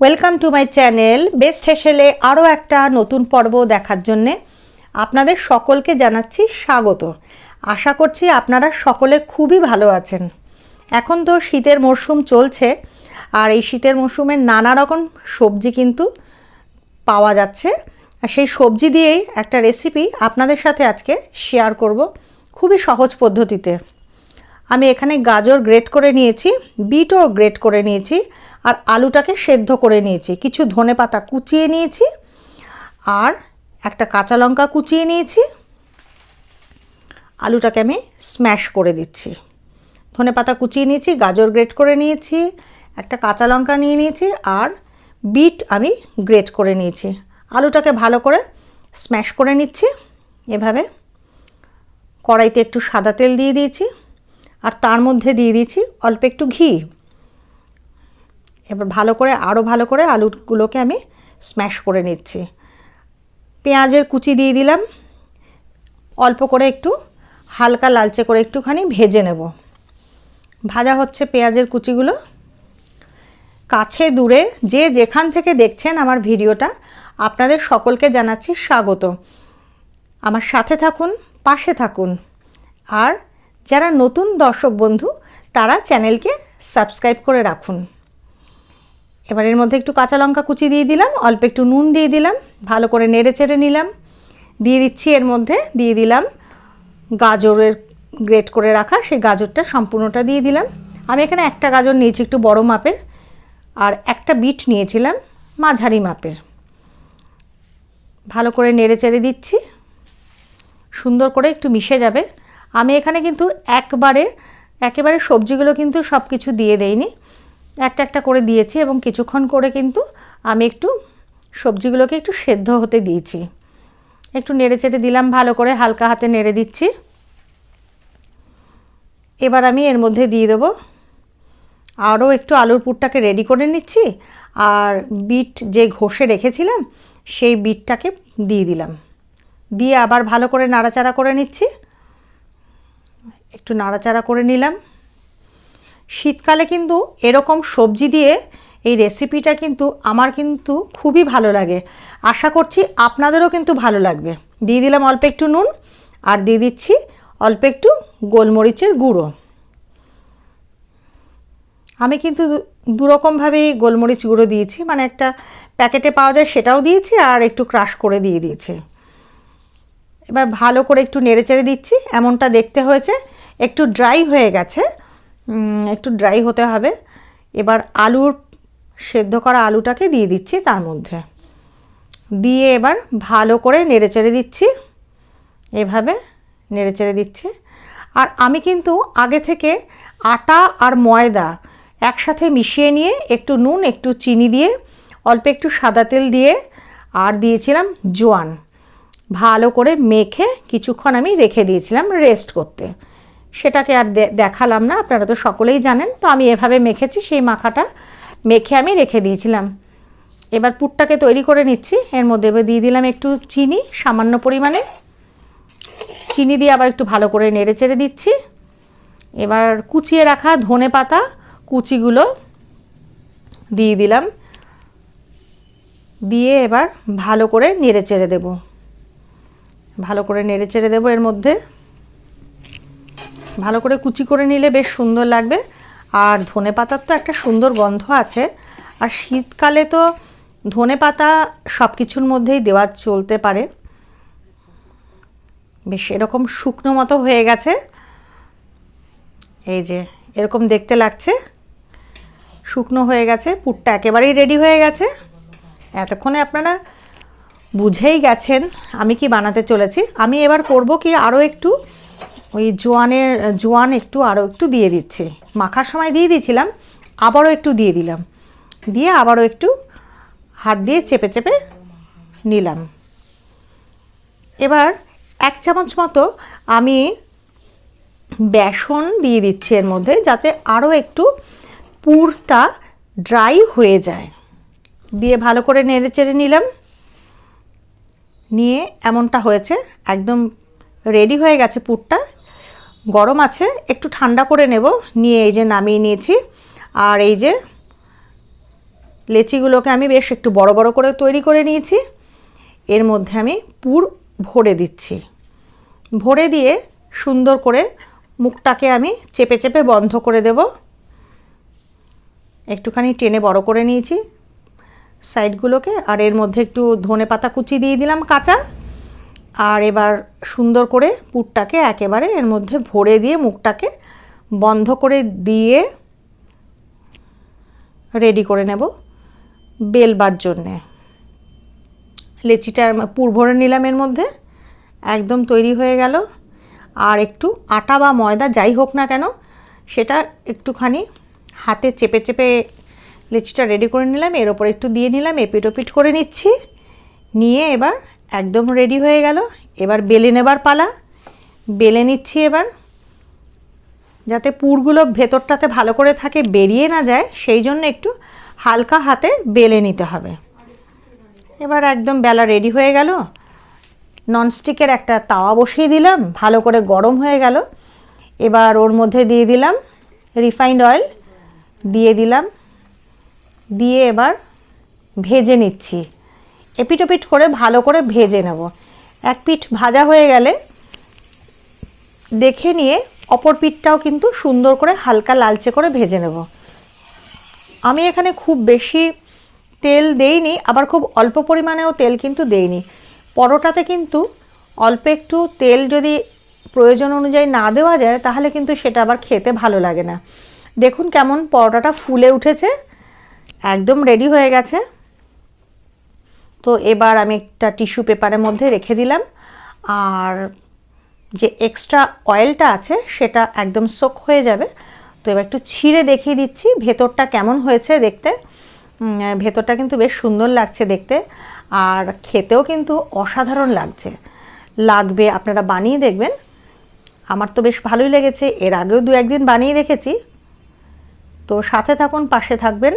Welcome to my channel best হেসেলে আরও একটা নতুন পর্ব দেখার জন্যে আপনাদের সকলকে জানাচ্ছি স্বাগত। আশা করছি আপনারা সকলে খুবই ভালো আছেন। এখন তো শীতের মরশুম চলছে, আর এই শীতের মরশুমে নানা রকম সবজি কিন্তু পাওয়া যাচ্ছে। সেই সবজি দিয়েই একটা রেসিপি আপনাদের সাথে আজকে শেয়ার করব খুবই সহজ পদ্ধতিতে। আমি এখানে গাজর গ্রেট করে নিয়েছি, বিটও গ্রেট করে নিয়েছি আর আলুটাকে সেদ্ধ করে নিয়েছি। কিছু ধনে পাতা কুচিয়ে নিয়েছি আর একটা কাঁচা লঙ্কা কুচিয়ে নিয়েছি। আলুটাকে আমি স্ম্যাশ করে দিচ্ছি। ধনে পাতা কুচিয়ে নিয়েছি, গাজর গ্রেট করে নিয়েছি, একটা কাঁচা লঙ্কা নিয়ে নিয়েছি আর বিট আমি গ্রেট করে নিয়েছি। আলুটাকে ভালো করে স্ম্যাশ করে নিচ্ছি। এভাবে কড়াইতে একটু সাদা তেল দিয়ে দিয়েছি আর তার মধ্যে দিয়ে দিয়েছি অল্প একটু ঘি। এবার ভালো করে আরও ভালো করে আলুগুলোকে আমি স্ম্যাশ করে নিচ্ছি। পেঁয়াজের কুচি দিয়ে দিলাম। অল্প করে একটু হালকা লালচে করে একটুখানি ভেজে নেব। ভাজা হচ্ছে পেঁয়াজের কুচিগুলো। কাছে দূরে যে যেখান থেকে দেখছেন আমার ভিডিওটা, আপনাদের সকলকে জানাচ্ছি স্বাগত। আমার সাথে থাকুন, পাশে থাকুন। আর যারা নতুন দর্শক বন্ধু, তারা চ্যানেলকে সাবস্ক্রাইব করে রাখুন। এবার এর মধ্যে একটু কাঁচা লঙ্কা কুচি দিয়ে দিলাম, অল্প একটু নুন দিয়ে দিলাম, ভালো করে নেড়ে চেড়ে নিলাম। দিয়ে দিচ্ছি এর মধ্যে, দিয়ে দিলাম গাজরের গ্রেট করে রাখা, সেই গাজরটা সম্পূর্ণটা দিয়ে দিলাম। আমি এখানে একটা গাজর নিয়েছি একটু বড় মাপের, আর একটা বিট নিয়েছিলাম মাঝারি মাপের। ভালো করে নেড়ে চেড়ে দিচ্ছি, সুন্দর করে একটু মিশে যাবে। আমি এখানে কিন্তু একবারে, একেবারে সবজিগুলো কিন্তু সব কিছু দিয়ে দেইনি। একটা একটা করে দিয়েছি এবং কিছুক্ষণ করে কিন্তু আমি একটু সবজিগুলোকে একটু সেদ্ধ হতে দিয়েছি। একটু নেড়ে চেড়ে দিলাম, ভালো করে হালকা হাতে নেড়ে দিচ্ছি। এবার আমি এর মধ্যে দিয়ে দেবো আরও একটু আলুর পুরটাকে রেডি করে নিচ্ছি আর বিট যে ঘষে রেখেছিলাম সেই বিটটাকে দিয়ে দিলাম। দিয়ে আবার ভালো করে নাড়াচাড়া করে নিচ্ছি। একটু নাড়াচাড়া করে নিলাম। শীতকালে কিন্তু এরকম সবজি দিয়ে এই রেসিপিটা কিন্তু আমার কিন্তু খুবই ভালো লাগে। আশা করছি আপনাদেরও কিন্তু ভালো লাগবে। দিয়ে দিলাম অল্প একটু নুন আর দিয়ে দিচ্ছি অল্প একটু গোলমরিচের গুঁড়ো। আমি কিন্তু দুরকমভাবেই গোলমরিচ গুঁড়ো দিয়েছি মানে একটা প্যাকেটে পাওয়া যায় সেটাও দিয়েছি আর একটু ক্রাশ করে দিয়ে দিয়েছি। এবার ভালো করে একটু নেড়েচেড়ে দিচ্ছি, এমনটা দেখতে হয়েছে, একটু ড্রাই হয়ে গেছে। একটু ড্রাই হতে হবে। এবার আলুর, সেদ্ধ করা আলুটাকে দিয়ে দিচ্ছি তার মধ্যে। দিয়ে এবার ভালো করে নেড়েচেড়ে দিচ্ছি। এভাবে নেড়েচেড়ে দিচ্ছি। আর আমি কিন্তু আগে থেকে আটা আর ময়দা একসাথে মিশিয়ে নিয়ে একটু নুন, একটু চিনি দিয়ে, অল্প একটু সাদা তেল দিয়ে আর দিয়েছিলাম জোয়ান। ভালো করে মেখে কিছুক্ষণ আমি রেখে দিয়েছিলাম রেস্ট করতে। সেটাকে আর দেখালাম না, আপনারা তো সকলেই জানেন। তো আমি এভাবে মেখেছি, সেই মাখাটা মেখে আমি রেখে দিয়েছিলাম। এবার পুরটাকে তৈরি করে নিচ্ছি। এর মধ্যে এবার দিয়ে দিলাম একটু চিনি, সামান্য পরিমাণে। চিনি দিয়ে আবার একটু ভালো করে নেড়ে চেড়ে দিচ্ছি। এবার কুচিয়ে রাখা ধনে পাতা কুচিগুলো দিয়ে দিলাম। দিয়ে এবার ভালো করে নেড়ে চেড়ে দেবো। ভালো করে নেড়ে চেড়ে দেবো এর মধ্যে। ভালো করে কুচি করে নিলে বেশ সুন্দর লাগবে। আর ধনে পাতার তো একটা সুন্দর গন্ধ আছে। আর শীতকালে তো ধনে পাতা সব কিছুর মধ্যেই দেওয়া চলতে পারে। বেশ এরকম শুকনো মতো হয়ে গেছে। এই যে, এরকম দেখতে লাগছে। শুকনো হয়ে গেছে, পুরটা একেবারেই রেডি হয়ে গেছে। এতক্ষণে আপনারা বুঝেই গেছেন আমি কি বানাতে চলেছি। আমি এবার করব কি আরও একটু ওই জোয়ানের, জোয়ান একটু আরও একটু দিয়ে দিচ্ছি। মাখার সময় দিয়ে দিয়েছিলাম, আবারও একটু দিয়ে দিলাম। দিয়ে আবারও একটু হাত দিয়ে চেপে চেপে নিলাম। এবার এক চামচ মতো আমি বেসন দিয়ে দিচ্ছি এর মধ্যে, যাতে আরও একটু পুরটা ড্রাই হয়ে যায়। দিয়ে ভালো করে নেড়ে চেড়ে নিলাম। নিয়ে এমনটা হয়েছে, একদম রেডি হয়ে গেছে পুরটা। গরম আছে, একটু ঠান্ডা করে নেব, নিয়ে এই যে নামিয়ে নিয়েছি। আর এই যে লেচিগুলোকে আমি বেশ একটু বড় বড় করে তৈরি করে নিয়েছি। এর মধ্যে আমি পুর ভরে দিচ্ছি। ভরে দিয়ে সুন্দর করে মুখটাকে আমি চেপে চেপে বন্ধ করে দেব। একটুখানি টেনে বড় করে নিয়েছি। সাইডগুলোকে, আর এর মধ্যে একটু ধনে পাতা কুচি দিয়ে দিলাম কাঁচা। আর এবার সুন্দর করে পুরটাকে একেবারে এর মধ্যে ভরে দিয়ে মুখটাকে বন্ধ করে দিয়ে রেডি করে নেব বেলবার জন্যে। লেচিটা পুর ভরে নিলাম এর মধ্যে, একদম তৈরি হয়ে গেল। আর একটু আটা বা ময়দা যাই হোক না কেন, সেটা একটুখানি হাতে চেপে চেপে লেচিটা রেডি করে নিলাম, এর ওপর একটু দিয়ে নিলাম এপিট ওপিট করে নিচ্ছি। নিয়ে এবার একদম রেডি হয়ে গেল। এবার বেলে নেবার পালা। বেলে নিচ্ছি এবার। যাতে পুরগুলো ভেতরটাতে ভালো করে থাকে, বেরিয়ে না যায়, সেই জন্য একটু হালকা হাতে বেলে নিতে হবে। এবার একদম বেলা রেডি হয়ে গেল। ননস্টিকের একটা তাওয়া বসিয়ে দিলাম। ভালো করে গরম হয়ে গেল। এবার ওর মধ্যে দিয়ে দিলাম রিফাইন্ড অয়েল দিয়ে দিলাম। দিয়ে এবার ভেজে নিচ্ছি। এপিটোপিট করে ভালো করে ভেজে নেব। এক পিঠ ভাজা হয়ে গেলে দেখে নিয়ে অপর পিঠটাও কিন্তু সুন্দর করে হালকা লালচে করে ভেজে নেব। আমি এখানে খুব বেশি তেল দেইনি, আবার খুব অল্প পরিমাণেও তেল কিন্তু দেইনি। পরোটাতে কিন্তু অল্প একটু তেল যদি প্রয়োজন অনুযায়ী না দেওয়া যায়, তাহলে কিন্তু সেটা আবার খেতে ভালো লাগে না। দেখুন কেমন পরোটাটা ফুলে উঠেছে, একদম রেডি হয়ে গেছে। তো এবার আমি একটা টিস্যু পেপারের মধ্যে রেখে দিলাম। আর যে এক্সট্রা অয়েলটা আছে, সেটা একদম সোক হয়ে যাবে। তো এবার একটু ছিঁড়ে দেখিয়ে দিচ্ছি ভেতরটা কেমন হয়েছে দেখতে। ভেতরটা কিন্তু বেশ সুন্দর লাগছে দেখতে। আর খেতেও কিন্তু অসাধারণ লাগছে। লাগবে, আপনারা বানিয়ে দেখবেন। আমার তো বেশ ভালোই লেগেছে। এর আগেও দু একদিন বানিয়ে দেখেছি। তো সাথে থাকুন, পাশে থাকবেন।